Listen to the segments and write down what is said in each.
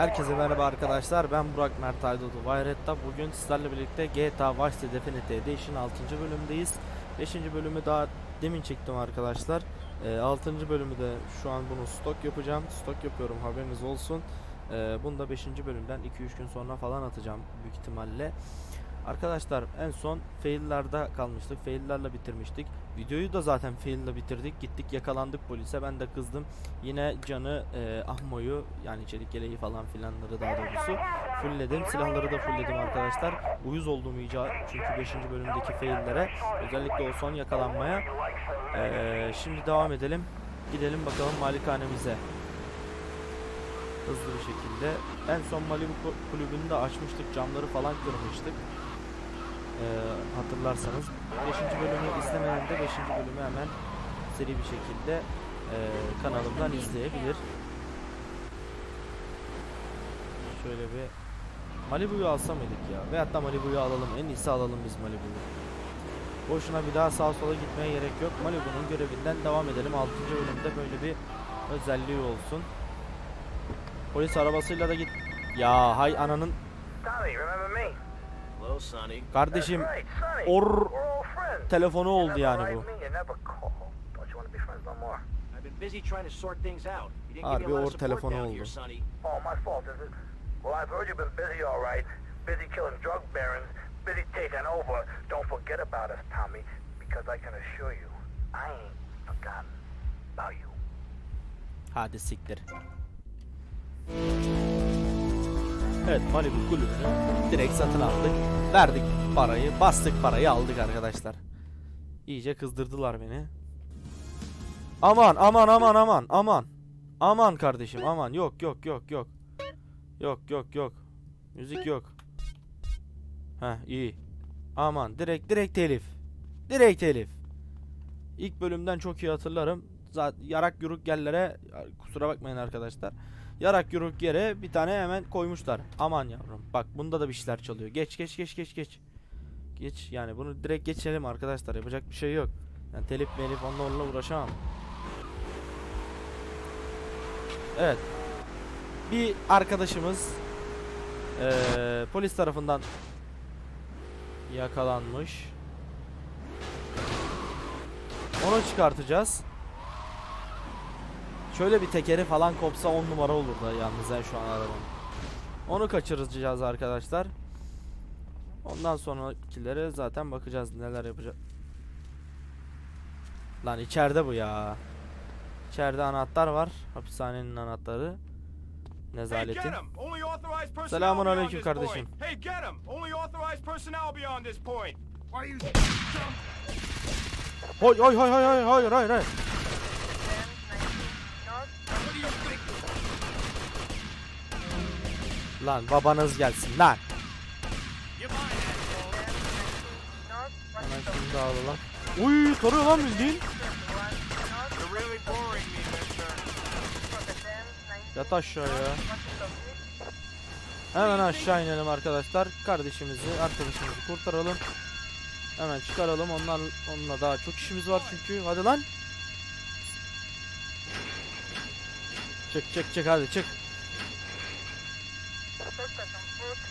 Herkese merhaba arkadaşlar. Ben Burak Mert Aydoğdu Vayret'ta. Bugün sizlerle birlikte GTA Vice City Definitive Edition 6. bölümdeyiz. 5. bölümü daha demin çektim arkadaşlar. 6. bölümü de şu an bunu stok yapacağım. Stok yapıyorum haberiniz olsun. Ee, bunu da 5. bölümden 2-3 gün sonra falan atacağım büyük ihtimalle. Arkadaşlar en son fail'larda kalmıştık. Fail'lerle bitirmiştik. Videoyu da zaten fail'le bitirdik. Gittik yakalandık polise. Ben de kızdım. Yine canı e, Ahmo'yu yani çelik yeleği falan filanları daha doğrusu fullledim. Silahları da fullledim arkadaşlar. Uyuz olduğum iyice çünkü 5. bölümdeki fail'lere özellikle o son yakalanmaya. E, şimdi devam edelim. Gidelim bakalım malikanemize. Hızlı bir şekilde. En son Malibu ku- kulübünü de açmıştık. Camları falan kırmıştık. Ee, hatırlarsanız 5. bölümü izlemeyen de 5. bölümü hemen seri bir şekilde e, kanalımdan izleyebilir. Şöyle bir Malibu'yu alsa mıydık ya? Veyahut da Malibu'yu alalım. En iyisi alalım biz Malibu'yu. Boşuna bir daha sağa sola gitmeye gerek yok. Malibu'nun görevinden devam edelim. 6. bölümde böyle bir özelliği olsun. Polis arabasıyla da git. Ya hay ananın kardeşim or telefonu oldu yani bu. Harbi or telefonu oldu. Oh? Well, I've heard you've been busy, all right. Busy killing drug barons, busy taking over. Don't forget about us, Tommy, because I can assure you, I ain't forgotten about you. Hadi siktir. Evet Malibu kulübünü direkt satın aldık. Verdik parayı, bastık parayı aldık arkadaşlar. İyice kızdırdılar beni. Aman aman aman aman aman. Aman kardeşim aman yok yok yok yok. Yok yok yok. Müzik yok. Heh iyi. Aman direkt direkt telif. Direkt telif. İlk bölümden çok iyi hatırlarım. Zaten yarak yuruk yerlere kusura bakmayın arkadaşlar. Yarak yuruk yere bir tane hemen koymuşlar. Aman yavrum. Bak bunda da bir şeyler çalıyor. Geç geç geç geç geç. Geç yani bunu direkt geçelim arkadaşlar. Yapacak bir şey yok. Yani telif melif onlarla uğraşamam. Evet. Bir arkadaşımız eee, polis tarafından yakalanmış. Onu çıkartacağız. Şöyle bir tekeri falan kopsa 10 numara olur da yalnız ya şu an arabanın. Onu kaçıracağız arkadaşlar. Ondan sonrakilere zaten bakacağız neler yapacak. Lan içeride bu ya. İçeride anahtar var. Hapishanenin anahtarı. Personnel Selamun beyond aleyküm this kardeşim. point. Hey, get 'em! Only authorized personnel beyond this point. Why you Hoy hoy hoy hoy hoy hayır hayır. Lan babanız gelsin lan. Hemen şunu da alalım. Uy tarıyor lan bildiğin. Yat aşağıya. Hemen aşağı inelim arkadaşlar. Kardeşimizi, arkadaşımızı kurtaralım. Hemen çıkaralım. Onlar onunla daha çok işimiz var çünkü. Hadi lan. Çık çık çık hadi çık.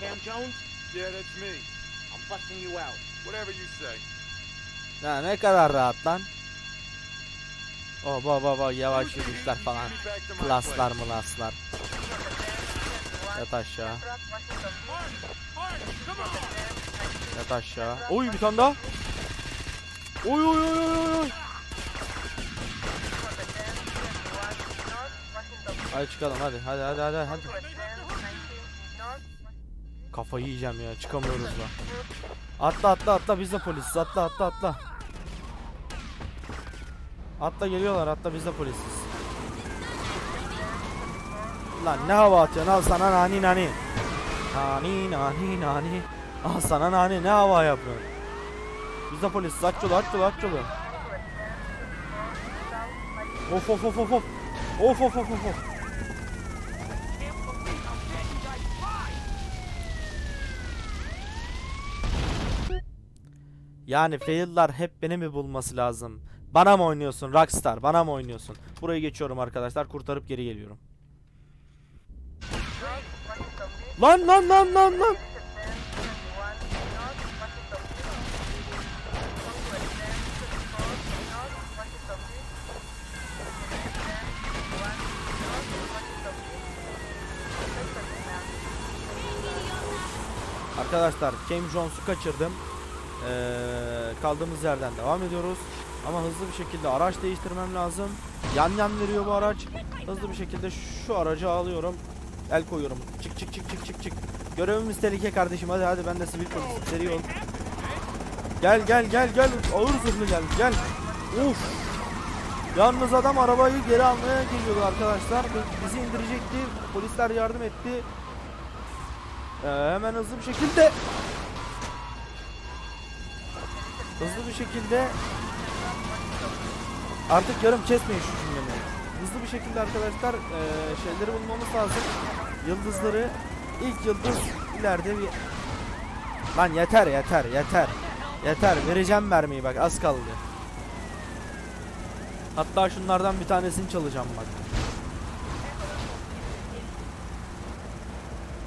Cam Jones, Yeah, that's me. I'm busting you out. Whatever you say. Ya ne kadar rahat lan. Oh baba baba yavaş yürüyüşler falan. Plaslar mılaslar. Yat aşağı. Yat aşağı. Oy bir tane daha. Oy oy oy oy oy, Hadi çıkalım hadi hadi hadi hadi hadi. Kafayı yiyeceğim ya çıkamıyoruz da. Atla atla atla biz de polisiz atla atla atla. Atla geliyorlar atla biz de polisiz. Lan ne hava atıyorsun al sana nani nani. Nani nani nani. Al sana nani ne hava yapıyorsun. Biz de polisiz aç yolu aç yolu aç yolu. Of of of of of. Of of of of of. Yani fail'lar hep beni mi bulması lazım? Bana mı oynuyorsun Rockstar? Bana mı oynuyorsun? Burayı geçiyorum arkadaşlar. Kurtarıp geri geliyorum. Lan lan lan lan lan. Arkadaşlar James Jones'u kaçırdım. Ee, kaldığımız yerden devam ediyoruz. Ama hızlı bir şekilde araç değiştirmem lazım. Yan yan veriyor bu araç. Hızlı bir şekilde şu aracı alıyorum. El koyuyorum. Çık çık çık çık çık çık. Görevimiz tehlike kardeşim. Hadi hadi ben de sivil polisim. Seri ol. Gel gel gel gel. Ağır zırhlı gel gel. Uf. Yalnız adam arabayı geri almaya geliyordu arkadaşlar. Bizi indirecekti. Polisler yardım etti. Ee, hemen hızlı bir şekilde hızlı bir şekilde artık yarım kesmeyin şu cümlemi. Hızlı bir şekilde arkadaşlar ee, şeyleri bulmamız lazım. Yıldızları ilk yıldız ileride bir Lan yeter yeter yeter. Yeter vereceğim mermiyi bak az kaldı. Hatta şunlardan bir tanesini çalacağım bak.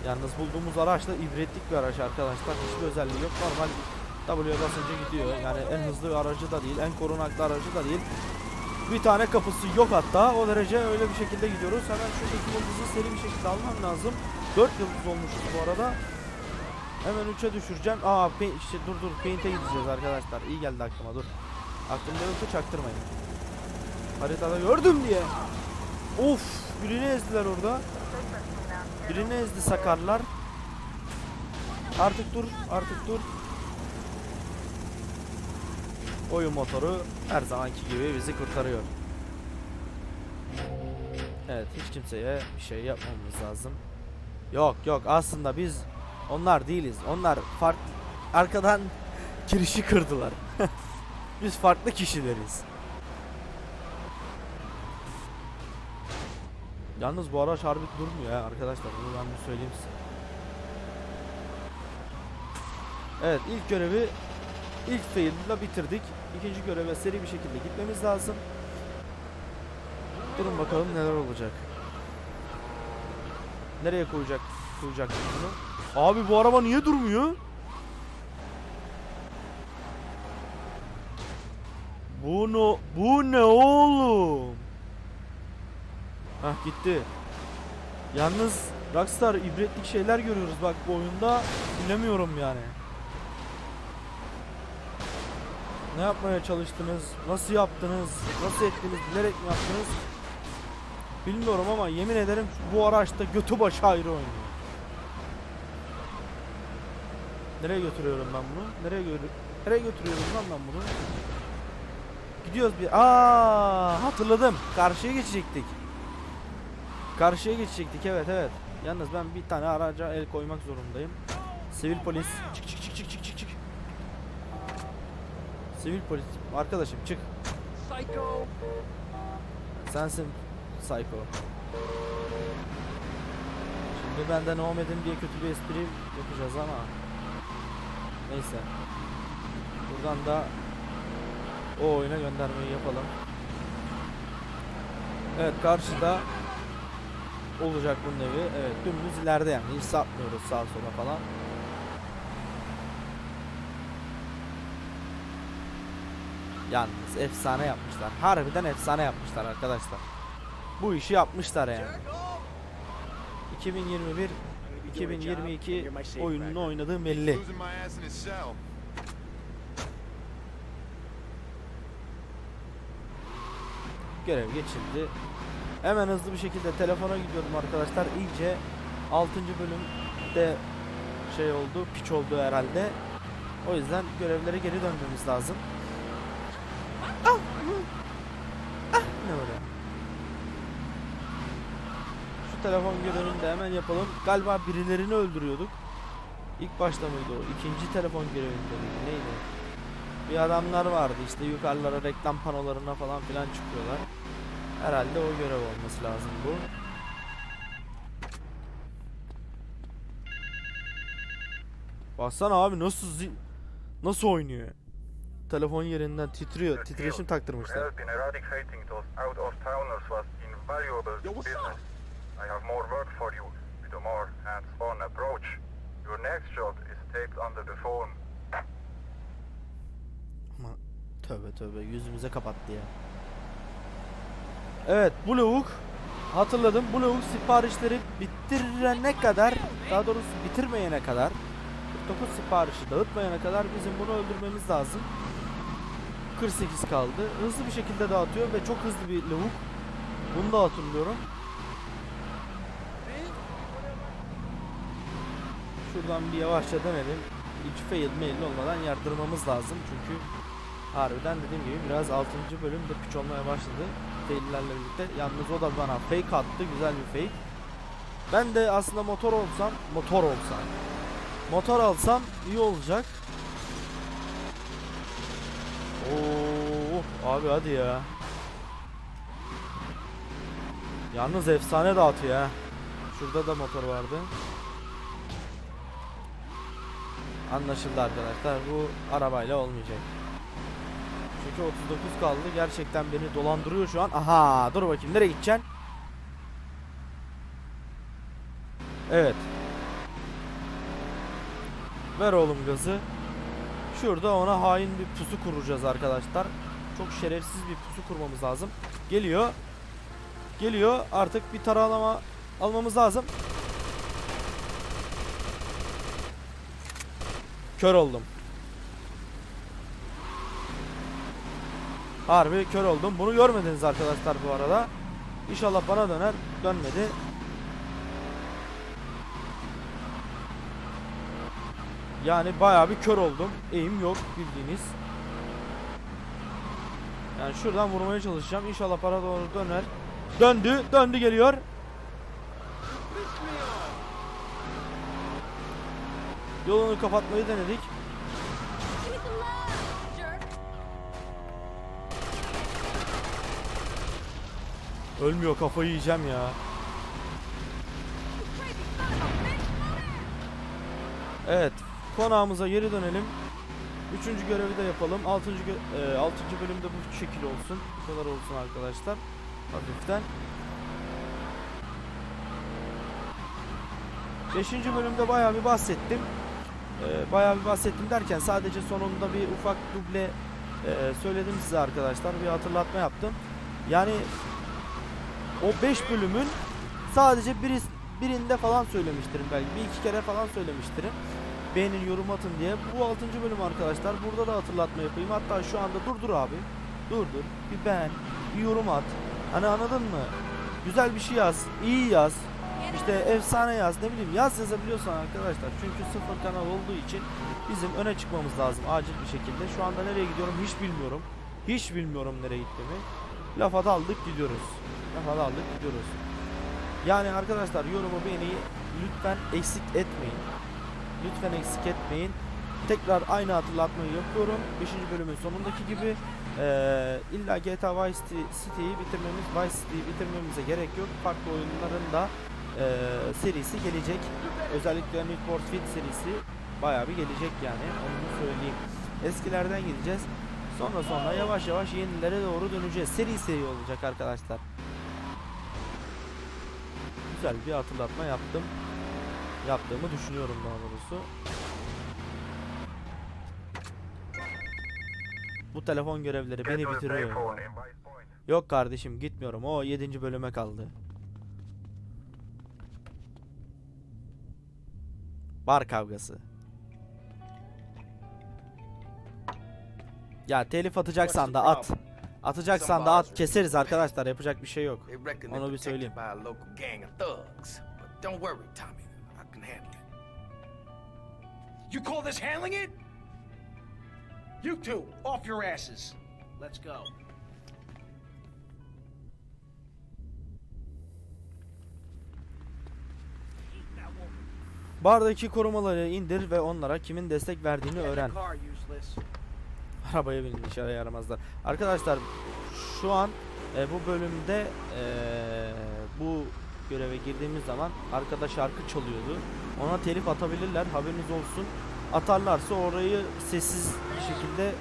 Yalnız bulduğumuz araç da ibretlik bir araç arkadaşlar. Hiçbir özelliği yok. Normal W'ye basınca gidiyor. Yani en hızlı aracı da değil, en korunaklı aracı da değil. Bir tane kapısı yok hatta. O derece öyle bir şekilde gidiyoruz. Hemen şuradaki yıldızı seri bir şekilde almam lazım. 4 yıldız olmuşuz bu arada. Hemen 3'e düşüreceğim. Aa işte dur dur paint'e gideceğiz arkadaşlar. İyi geldi aklıma dur. Aklımda yoksa çaktırmayın. Haritada gördüm diye. Of birini ezdiler orada. Birini ezdi sakarlar. Artık dur, artık dur. Oyun motoru her zamanki gibi bizi kurtarıyor. Evet, hiç kimseye bir şey yapmamamız lazım. Yok yok aslında biz onlar değiliz. Onlar farklı arkadan girişi kırdılar. biz farklı kişileriz. Yalnız bu araç harbi durmuyor ya arkadaşlar. Bunu ben bir söyleyeyim size. Evet ilk görevi ilk fail'la bitirdik. İkinci göreve seri bir şekilde gitmemiz lazım. Durun bakalım neler olacak. Nereye koyacak koyacak bunu? Abi bu araba niye durmuyor? Bu ne bu ne oğlum? Hah gitti. Yalnız Rockstar ibretlik şeyler görüyoruz bak bu oyunda bilemiyorum yani. Ne yapmaya çalıştınız? Nasıl yaptınız? Nasıl ettiniz? Bilerek mi yaptınız? Bilmiyorum ama yemin ederim bu araçta götü başı ayrı oynuyor. Nereye götürüyorum ben bunu? Nereye gö Nereye götürüyorum lan ben bunu? Gidiyoruz bir. Aa hatırladım. Karşıya geçecektik. Karşıya geçecektik evet evet. Yalnız ben bir tane araca el koymak zorundayım. Sivil polis. Çık çık. Sivil polis. Arkadaşım çık. Psycho! Sensin psycho. Şimdi benden Ahmet'im diye kötü bir espri yapacağız ama. Neyse. Buradan da o oyuna göndermeyi yapalım. Evet karşıda olacak bunun evi. Evet dümdüz ileride yani hiç sapmıyoruz sağa sola falan. Yalnız efsane yapmışlar. Harbiden efsane yapmışlar arkadaşlar. Bu işi yapmışlar yani. 2021 2022 oyununu oynadığım belli. Görev geçildi. Hemen hızlı bir şekilde telefona gidiyorum arkadaşlar. İyice 6. bölümde şey oldu, piç oldu herhalde. O yüzden görevlere geri dönmemiz lazım. Ah! hı. Ah! Ne böyle? Şu telefon görevini de hemen yapalım. Galiba birilerini öldürüyorduk. İlk başta mıydı o? İkinci telefon görevinde miydi? Neydi? Bir adamlar vardı işte yukarılara reklam panolarına falan filan çıkıyorlar. Herhalde o görev olması lazım bu. Baksana abi nasıl zi- nasıl oynuyor? Telefon yerinden titriyor. Titreşim taktırmışlar. I have more work for you. Do more and spawn approach. Your next job is taped under the phone. Ama tövbe tövbe yüzümüze kapattı ya. Evet bu lavuk hatırladım bu lavuk siparişleri bitirene kadar daha doğrusu bitirmeyene kadar 49 siparişi dağıtmayana kadar bizim bunu öldürmemiz lazım. 48 kaldı. Hızlı bir şekilde dağıtıyor ve çok hızlı bir lavuk. Bunu da hatırlıyorum. Şuradan bir yavaşça dönelim. Hiç fail mail olmadan yardırmamız lazım çünkü harbiden dediğim gibi biraz 6. bölümde piç olmaya başladı. Faillerle birlikte. Yalnız o da bana fake attı. Güzel bir fake. Ben de aslında motor olsam, motor olsam, motor alsam iyi olacak. Oo, abi hadi ya. Yalnız efsane dağıtıyor ha. Şurada da motor vardı. Anlaşıldı arkadaşlar. Bu arabayla olmayacak. Çünkü 39 kaldı. Gerçekten beni dolandırıyor şu an. Aha, dur bakayım nereye gideceksin? Evet. Ver oğlum gazı. Şurada ona hain bir pusu kuracağız arkadaşlar. Çok şerefsiz bir pusu kurmamız lazım. Geliyor. Geliyor. Artık bir taralama almamız lazım. Kör oldum. Harbi kör oldum. Bunu görmediniz arkadaşlar bu arada. İnşallah bana döner. Dönmedi. Yani bayağı bir kör oldum. Eğim yok bildiğiniz. Yani şuradan vurmaya çalışacağım. İnşallah para doğru döner. Döndü. Döndü geliyor. Yolunu kapatmayı denedik. Ölmüyor kafayı yiyeceğim ya. Evet. Konağımıza geri dönelim. Üçüncü görevi de yapalım. Altıncı, e, altıncı bölümde bu şekil olsun. Bu kadar olsun arkadaşlar. Hafiften. Beşinci bölümde bayağı bir bahsettim. E, bayağı bir bahsettim derken sadece sonunda bir ufak duble e, söyledim size arkadaşlar. Bir hatırlatma yaptım. Yani o 5 bölümün sadece biri, birinde falan söylemiştirim belki. Bir iki kere falan söylemiştirim. Beğenin yorum atın diye. Bu 6. bölüm arkadaşlar. Burada da hatırlatma yapayım. Hatta şu anda durdur abi. Durdur. Bir beğen. Bir yorum at. Hani anladın mı? Güzel bir şey yaz. iyi yaz. İşte efsane yaz. Ne bileyim yaz yazabiliyorsan arkadaşlar. Çünkü sıfır kanal olduğu için bizim öne çıkmamız lazım acil bir şekilde. Şu anda nereye gidiyorum hiç bilmiyorum. Hiç bilmiyorum nereye gittiğimi. Lafa daldık gidiyoruz. Lafa daldık gidiyoruz. Yani arkadaşlar yorumu beğeniyi lütfen eksik etmeyin. Lütfen eksik etmeyin. Tekrar aynı hatırlatmayı yapıyorum. 5. bölümün sonundaki gibi eee illa GTA Vice City- City'yi bitirmemiz, Vice City'yi bitirmemize gerek yok. Farklı oyunların da eee, serisi gelecek. Özellikle Need for Speed serisi bayağı bir gelecek yani. Onu söyleyeyim. Eskilerden gideceğiz. Sonra sonra yavaş yavaş yenilere doğru döneceğiz. Seri seri olacak arkadaşlar. Güzel bir hatırlatma yaptım. Yaptığımı düşünüyorum daha doğrusu. Bu telefon görevleri beni bitiriyor. Yok kardeşim gitmiyorum. O 7. bölüme kaldı. Bar kavgası. Ya telif atacaksan da at. Atacaksan da at. Keseriz arkadaşlar. Yapacak bir şey yok. Onu bir söyleyeyim. don't worry, Tommy. I can handle it. You call this handling it? You two, off your asses. Let's go. Bardaki korumaları indir ve onlara kimin destek verdiğini öğren. Arabaya binin işe yaramazlar. Arkadaşlar şu an e, bu bölümde e, bu göreve girdiğimiz zaman arkada şarkı çalıyordu. Ona telif atabilirler haberiniz olsun. Atarlarsa orayı sessiz bir şekilde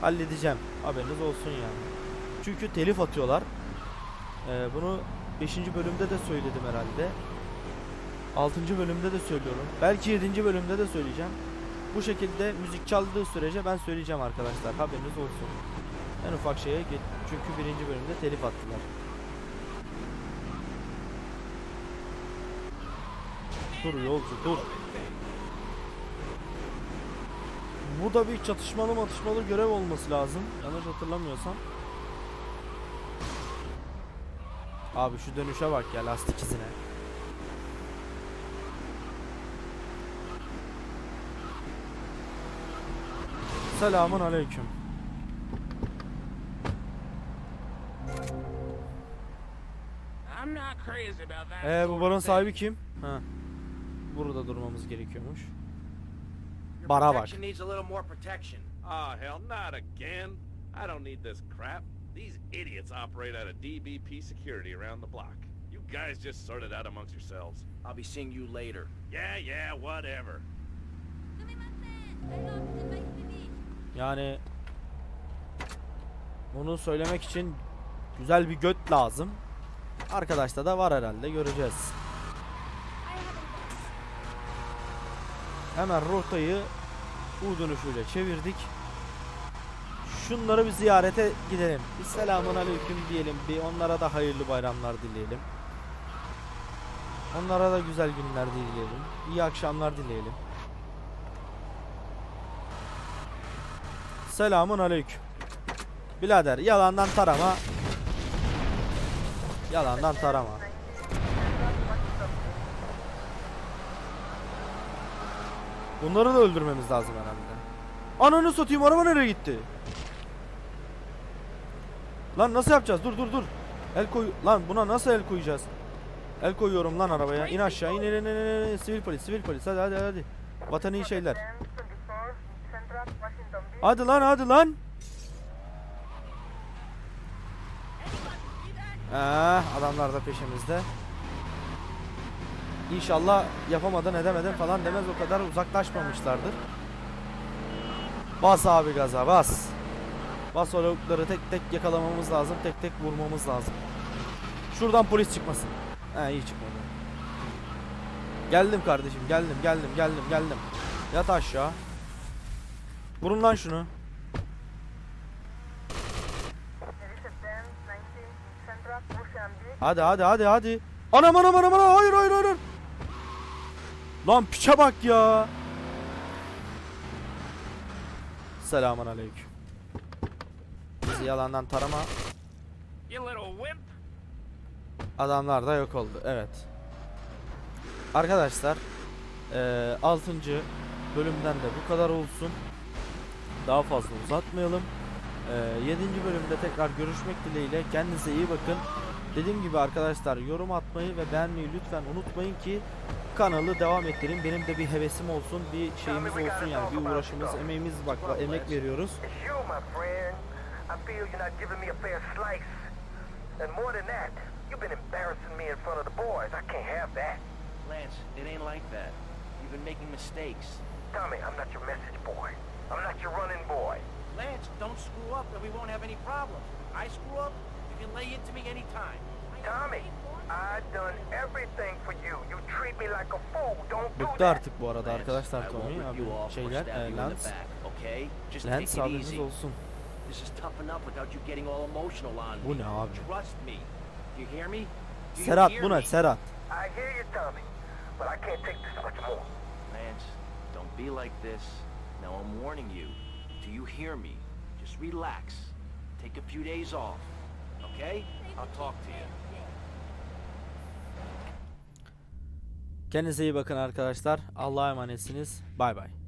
halledeceğim. Haberiniz olsun yani. Çünkü telif atıyorlar. E, bunu 5. bölümde de söyledim herhalde. 6. bölümde de söylüyorum. Belki 7. bölümde de söyleyeceğim. Bu şekilde müzik çaldığı sürece ben söyleyeceğim arkadaşlar. Haberiniz olsun. En ufak şeye geç. Çünkü birinci bölümde telif attılar. Dur yolcu dur. Bu da bir çatışmalı matışmalı görev olması lazım. Yanlış hatırlamıyorsam. Abi şu dönüşe bak ya lastik izine. Selamun aleyküm. Ee bu of sahibi kim? Ha. Burada durmamız gerekiyormuş. Bara bak. protection needs a little more protection. Oh, hell, not again. I don't need this crap. These idiots operate out of DBP security around the block. You guys just sort it out amongst yourselves. I'll be seeing you later. Yeah, yeah, whatever. Yani bunu söylemek için güzel bir göt lazım. Arkadaşta da var herhalde göreceğiz. Hemen rotayı U dönüşüyle çevirdik. Şunları bir ziyarete gidelim. Bir selamun aleyküm diyelim. Bir onlara da hayırlı bayramlar dileyelim. Onlara da güzel günler dileyelim. İyi akşamlar dileyelim. Selamun aleyküm. Birader yalandan tarama. Yalandan tarama. Bunları da öldürmemiz lazım herhalde. Ananı satayım araba nereye gitti? Lan nasıl yapacağız? Dur dur dur. El koy lan buna nasıl el koyacağız? El koyuyorum lan arabaya. İn aşağı in in in, in. Sivil polis sivil polis hadi hadi hadi. Vatani şeyler. Hadi lan hadi lan. Ah, adamlar da peşimizde. İnşallah yapamadan edemeden falan demez o kadar uzaklaşmamışlardır. Bas abi gaza bas. Bas o tek tek yakalamamız lazım. Tek tek vurmamız lazım. Şuradan polis çıkmasın. He iyi çıkmadı. Geldim kardeşim geldim geldim geldim geldim. Yat aşağı. Vurun lan şunu. Hadi hadi hadi hadi. Anam anam anam anam hayır hayır hayır. Lan piçe bak ya. Selamun aleyküm. Bizi yalandan tarama. Adamlar da yok oldu. Evet. Arkadaşlar 6. bölümden de bu kadar olsun. Daha fazla uzatmayalım. 7. bölümde tekrar görüşmek dileğiyle. Kendinize iyi bakın. Dediğim gibi arkadaşlar yorum atmayı ve beğenmeyi lütfen unutmayın ki kanalı devam ettirin. Benim de bir hevesim olsun, bir şeyimiz olsun yani bir uğraşımız, emeğimiz bak emek veriyoruz. It's you, my friend. I feel you're not giving me a fair slice. And more than that, you've been embarrassing me in front of the boys. I can't have that. Lance, it ain't like that. You've been making mistakes. Tommy, I'm not your message boy. I'm not your running boy. Lance, don't screw up and we won't have any problems. I screw up, you can lay into me anytime. Tommy, I've done everything for you. You treat me like a fool. Don't do that. artık bu arada arkadaşlar I Tommy abi şeyler e, Lance back, okay? Just Lance take it haberiniz easy. olsun. This is tough enough without you getting all emotional on Bu me. ne abi? Trust me. Do you hear me? Do you Serhat hear bu ne me? Serhat? I hear you, Tommy, but I can't take this much more. Lance, don't be like this. Now I'm warning you. Do you hear me? Just relax. Take a few days off. Okay? I'll talk to you. Kendinize iyi bakın arkadaşlar. Allah'a emanetsiniz. Bay bay.